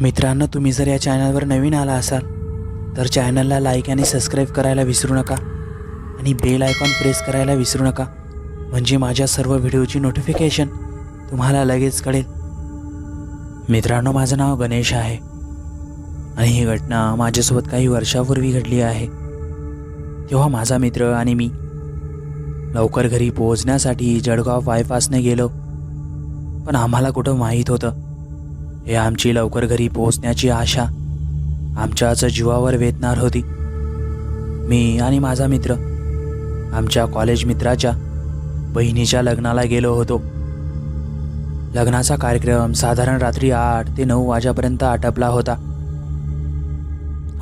मित्रांनो तुम्ही जर या चॅनलवर नवीन आला असाल तर चॅनलला लाईक आणि सबस्क्राईब करायला विसरू नका आणि बेल आयकॉन प्रेस करायला विसरू नका. म्हणजे माझ्या सर्व व्हिडिओची नोटिफिकेशन तुम्हाला लगेच कळेल. मित्रांनो माझं नाव गणेश आहे आणि ही घटना माझ्यासोबत काही वर्षापूर्वी घडली आहे. तेव्हा माझा मित्र आणि मी लवकर घरी पोहोचण्यासाठी जळगाव बायपासने गेलो. पण आम्हाला कुठं माहीत होतं. हे आमची लवकर घरी पोहोचण्याची आशा आमच्याच जीवावर वेतणार होती. मी आणि माझा मित्र आमच्या कॉलेज मित्राच्या बहिणीच्या लग्नाला गेलो होतो. लग्नाचा कार्यक्रम साधारण रात्री आठ ते नऊ वाजेपर्यंत आटपला होता.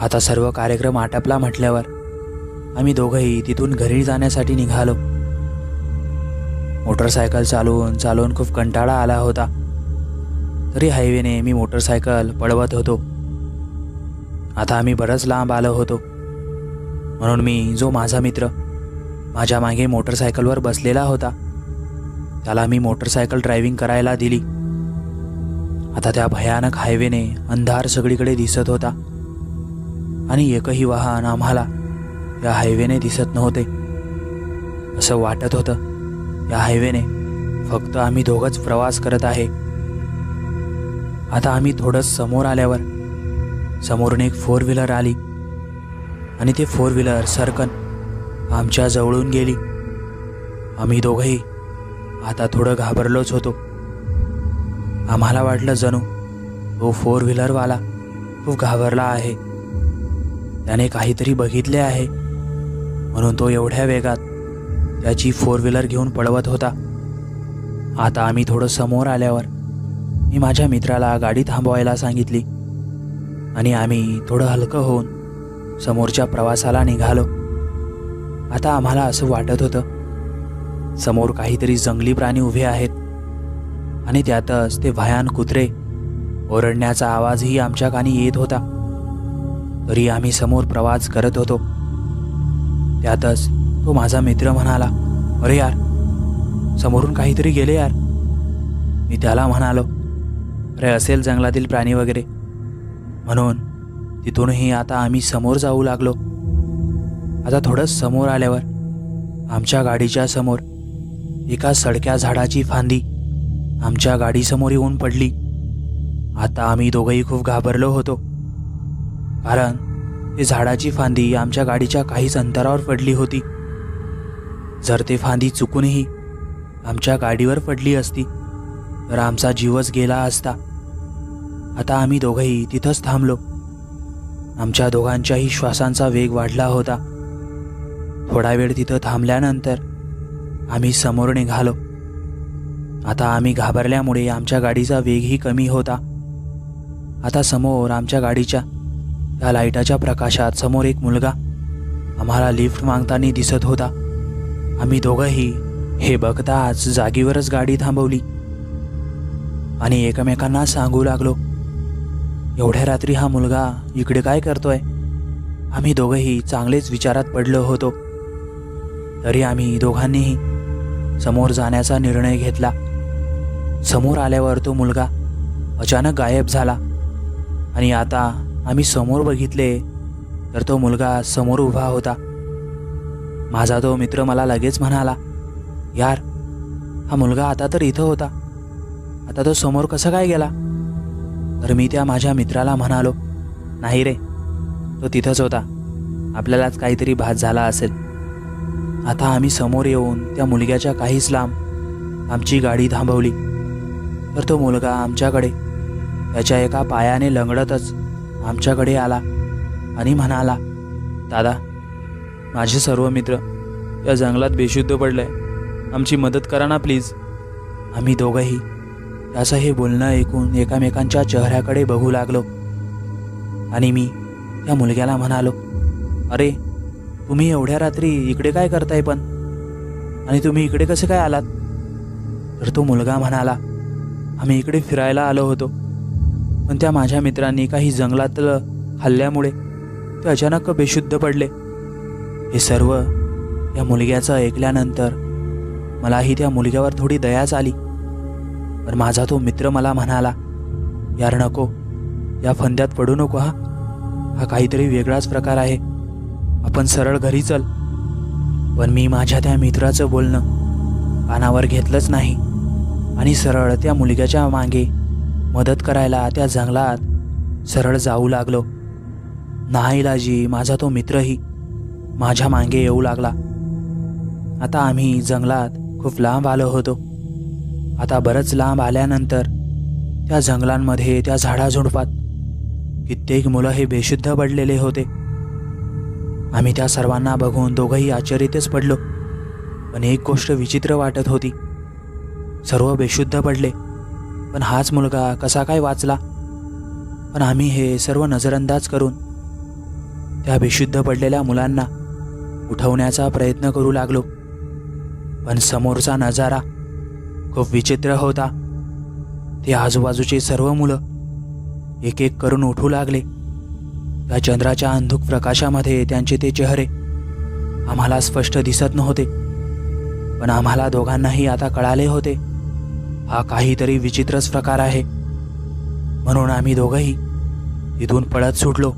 आता सर्व कार्यक्रम आटपला म्हटल्यावर आम्ही दोघंही तिथून घरी जाण्यासाठी निघालो. मोटरसायकल चालवून चालवून खूप कंटाळा आला होता. तरी हायवेने मी मोटरसायकल पळवत होतो. आता आम्ही बरंच लांब आलो होतो. म्हणून मी जो माझा मित्र माझ्या मागे मोटरसायकलवर बसलेला होता त्याला मी मोटरसायकल ड्रायव्हिंग करायला दिली. आता त्या भयानक हायवेने अंधार सगळीकडे दिसत होता. आणि एकही वाहन आम्हाला या हायवेने दिसत नव्हते. असं वाटत होतं या हायवेने फक्त आम्ही दोघंच प्रवास करत आहे. आता आम्ही थोडं समोर आल्यावर समोरून एक फोर व्हीलर आली. आणि ते फोर व्हीलर सरकन आमच्या जवळून गेली. आम्ही दोघंही आता थोडं घाबरलोच होतो. आम्हाला वाटलं जणू तो फोर व्हीलरवाला खूप घाबरला आहे. त्याने काहीतरी बघितले आहे. म्हणून तो एवढ्या वेगात त्याची फोर व्हीलर घेऊन पळवत होता. आता आम्ही थोडं समोर आल्यावर मी माझ्या मित्राला गाडी थांबवायला सांगितली. आणि आम्ही थोडं हलकं होऊन समोरच्या प्रवासाला निघालो. आता आम्हाला असं वाटत होतं समोर काहीतरी जंगली प्राणी उभे आहेत. आणि त्यातच ते भयान कुत्रे ओरडण्याचा आवाजही आमच्या कानी येत होता. तरी आम्ही समोर प्रवास करत होतो. त्यातच तो माझा मित्र म्हणाला अरे यार समोरून काहीतरी गेले यार. मी त्याला म्हणालो असेल जंगलातील प्राणी वगैरे. म्हणून तिथूनही आता आम्ही समोर जाऊ लागलो. आता थोडं समोर आल्यावर आमच्या गाडीच्या समोर एका सडक्या झाडाची फांदी आमच्या गाडीसमोर येऊन पडली. आता आम्ही दोघंही खूप घाबरलो होतो. कारण ते झाडाची फांदी आमच्या गाडीच्या काहीच अंतरावर पडली होती. जर ते फांदी चुकूनही आमच्या गाडीवर पडली असती तर आमचा जीवच गेला असता. आता आम्ही दोघंही तिथंच थांबलो. आमच्या दोघांच्याही श्वासांचा वेग वाढला होता. थोडा वेळ तिथं थांबल्यानंतर आम्ही समोर निघालो. आता आम्ही घाबरल्यामुळे आमच्या गाडीचा वेगही कमी होता. आता समोर आमच्या गाडीच्या त्या लाईटाच्या प्रकाशात समोर एक मुलगा आम्हाला लिफ्ट मागताना दिसत होता. आम्ही दोघंही हे बघताच जागेवरच गाडी थांबवली आणि एकमेकांना सांगू लागलो. एवढ्या रात्री हा मुलगा इकडे काय करतोय? आम्ही दोघंही चांगलेच विचारात पडलो होतो. तरी आम्ही दोघांनीही समोर जाण्याचा निर्णय घेतला. समोर आल्यावर तो मुलगा अचानक गायब झाला. आणि आता आम्ही समोर बघितले तर तो मुलगा समोर उभा होता. माझा तो मित्र मला लगेच म्हणाला यार हा मुलगा आता तर इथं होता. आता तो समोर कसा काय गेला? तर मी त्या माझ्या मित्राला म्हणालो नाही रे तो तिथंच होता. आपल्यालाच काहीतरी भात झाला असेल. आता आम्ही समोर येऊन त्या मुलग्याच्या काहीच लांब आमची गाडी थांबवली. तर तो मुलगा आमच्याकडे त्याच्या एका पायाने लंगडतच आमच्याकडे आला आणि म्हणाला दादा माझे सर्व मित्र या जंगलात बेशुद्ध पडले. आमची मदत करा ना प्लीज. आम्ही दोघंही त्याचं हे बोलणं ऐकून एकामेकांच्या चेहऱ्याकडे बघू लागलो. आणि मी त्या मुलग्याला म्हणालो अरे तुम्ही एवढ्या रात्री इकडे काय करताय पण? आणि तुम्ही इकडे कसे काय आलात? तर तो मुलगा म्हणाला आम्ही इकडे फिरायला आलो होतो. पण त्या माझ्या मित्रांनी काही जंगलातलं हल्ल्यामुळे ते अचानक बेशुद्ध पडले. हे सर्व या मुलग्याचं ऐकल्यानंतर मलाही त्या मुलग्यावर थोडी दयाच आली. पण माझा तो मित्र मला म्हणाला यार नको या फंद्यात पडू नको हा. हा काहीतरी वेगळाच प्रकार आहे. आपण सरळ घरी चल. पण मी माझ्या त्या मित्राचं बोलणं कानावर घेतलंच नाही आणि सरळ त्या मुलग्याच्या मागे मदत करायला त्या जंगलात सरळ जाऊ लागलो. नाईलाजी माझा तो मित्रही माझ्या मागे येऊ लागला. आता आम्ही जंगलात खूप लांब आलो होतो. आता बरंच लांब आल्यानंतर त्या जंगलांमध्ये त्या झाडाझुडपात कित्येक मुलं हे बेशुद्ध पडलेले होते. आम्ही त्या सर्वांना बघून दोघंही आश्चर्यतेच पडलो. पण एक गोष्ट विचित्र वाटत होती. सर्व बेशुद्ध पडले. पण हाच मुलगा कसा काय वाचला? पण आम्ही हे सर्व नजरअंदाज करून त्या बेशुद्ध पडलेल्या मुलांना उठवण्याचा प्रयत्न करू लागलो. पण समोरचा नजारा खूप विचित्र होता. ते आजूबाजूचे सर्व मुलं एक एक करून उठू लागले. त्या चंद्राच्या अंधुक प्रकाशामध्ये त्यांचे ते चेहरे आम्हाला स्पष्ट दिसत नव्हते पण आम्हाला दोघांनाही आता कळाले होते हा काहीतरी विचित्रच प्रकार आहे. म्हणून आम्ही दोघंही तिथून पळत सुटलो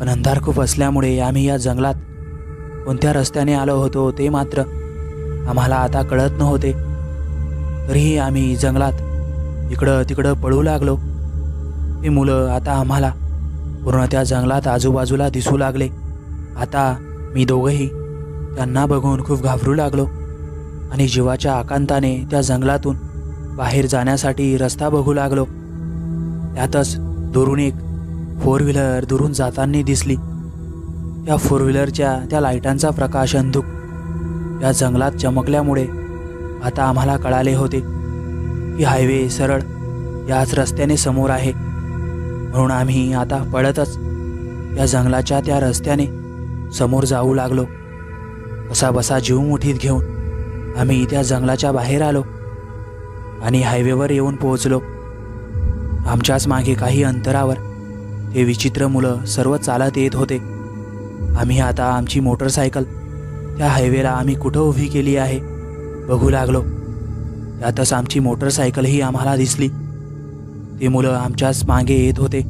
पण अंधार खूप असल्यामुळे आम्ही या जंगलात कोणत्या रस्त्याने आलो होतो ते मात्र आम्हाला आता कळत नव्हते. तरीही आम्ही जंगलात इकडं तिकडं पळू लागलो. ते मुलं आता आम्हाला पूर्ण त्या जंगलात आजूबाजूला दिसू लागले. आता मी दोघंही त्यांना बघून खूप घाबरू लागलो आणि जीवाच्या आकांताने त्या जंगलातून बाहेर जाण्यासाठी रस्ता बघू लागलो. त्यातच दुरून एक फोर व्हीलर दुरून जाताना दिसली. त्या फोर व्हीलरच्या त्या लाईटांचा प्रकाश अंधुक. या जंगलात चमकल्यामुळे आता आम्हाला कळाले होते की हायवे सरळ याच रस्त्याने समोर आहे. म्हणून आम्ही आता पळतच या जंगलाच्या त्या रस्त्याने समोर जाऊ लागलो. कसा बसा जीव मुठीत घेऊन आम्ही त्या जंगलाच्या बाहेर आलो आणि हायवेवर येऊन पोहोचलो. आमच्याच मागे काही अंतरावर ते विचित्र मुलं सर्व चालत येत होते. आम्ही आता आमची मोटरसायकल त्या हायवेला आम्ही कुठं उभी केली आहे? बघू लागलो. त्यातच आमची मोटरसायकलही आम्हाला दिसली. ती मुलं आमच्याच मागे येत होते.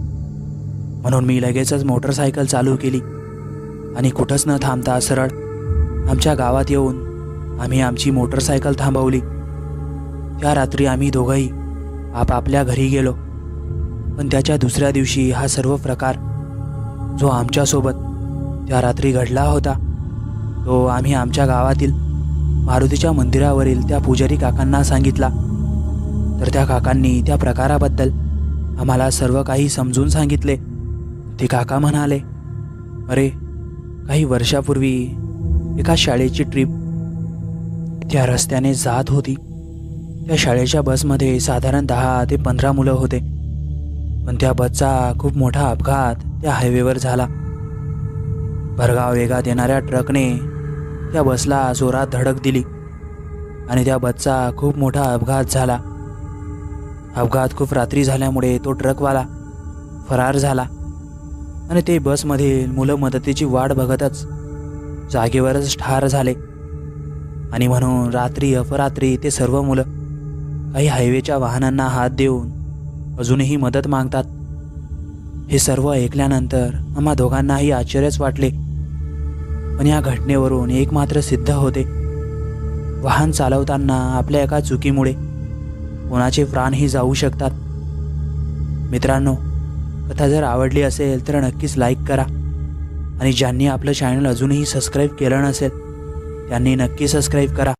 म्हणून मी लगेचच मोटरसायकल चालू केली. आणि कुठंच न थांबता सरळ आमच्या गावात येऊन आम्ही आमची मोटरसायकल थांबवली. त्या रात्री आम्ही दोघंही आपापल्या घरी गेलो. पण त्याच्या दुसऱ्या दिवशी हा सर्व प्रकार जो आमच्यासोबत त्या रात्री घडला होता तो आम्ही आमच्या गावातील मारुतीच्या मंदिरावरील त्या पुजारी काकांना सांगितला. तर त्या काकांनी त्या प्रकाराबद्दल आम्हाला सर्व काही समजून सांगितले. ते काका म्हणाले अरे काही वर्षापूर्वी एका शाळेची ट्रिप त्या रस्त्याने जात होती. त्या शाळेच्या बसमध्ये साधारण दहा ते पंधरा मुलं होते. पण त्या बसचा खूप मोठा अपघात त्या हायवेवर झाला. भरगाव वेगात येणाऱ्या ट्रकने त्या बसला जोरात धडक दिली. आणि त्या बसचा खूप मोठा अपघात झाला. अपघात खूप रात्री झाल्यामुळे तो ट्रकवाला फरार झाला. आणि ते बसमधील मुलं मदतीची वाट बघतच जागेवरच ठार झाले. आणि म्हणून रात्री अपरात्री ते सर्व मुलं काही हायवेच्या वाहनांना हात देऊन अजूनही मदत मागतात. हे सर्व ऐकल्यानंतर आम्हा दोघांनाही आश्चर्यच वाटले. पण या घटनेवरून एक मात्र सिद्ध होते. वाहन चालवताना आपल्या एका चुकीमुळे कोणाचे प्राणही जाऊ शकतात. मित्रांनो कथा जर आवडली असेल तर नक्कीच लाईक करा. आणि ज्यांनी आपलं चॅनल अजूनही सबस्क्राईब केलं नसेल त्यांनी नक्की सबस्क्राईब करा.